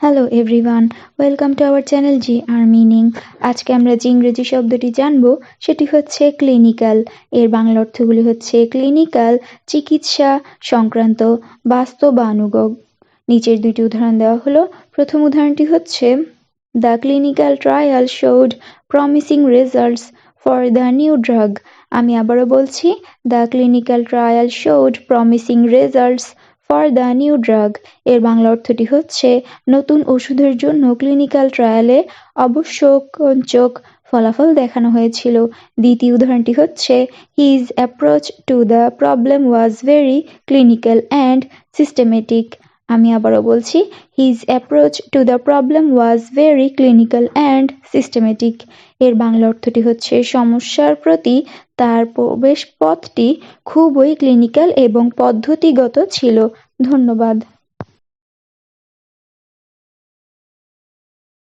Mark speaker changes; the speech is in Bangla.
Speaker 1: Hello everyone welcome to our channel G R meaning আজকে আমরা যে ইংরেজি শব্দটি জানব, সেটি হচ্ছে ক্লিনিক্যাল এর বাংলা অর্থগুলি হচ্ছে ক্লিনিক্যাল চিকিৎসা সংক্রান্ত বাস্তবানুগক নিচের দুইটি উদাহরণ দেওয়া হলো। প্রথম উদাহরণটি হচ্ছে the clinical trial showed promising results for the new drug আমি আবারও বলছি the clinical trial showed promising results for the new drug. এর বাংলা অর্থটি হচ্ছে, নতুন ওষুধের জন্য ক্লিনিক্যাল ট্রায়ালে অবশ্যকঞ্চক ফলাফল দেখানো হয়েছিল। দ্বিতীয় উদাহরণটি হচ্ছে, his approach to the problem was very clinical and systematic. আমি আবারও বলছি his approach to the problem was very clinical and systematic এর বাংলা অর্থটি হচ্ছে, সমস্যার প্রতি তার প্রবেশ পথটি খুবই ক্লিনিক্যাল এবং পদ্ধতিগত ছিল। ধন্যবাদ।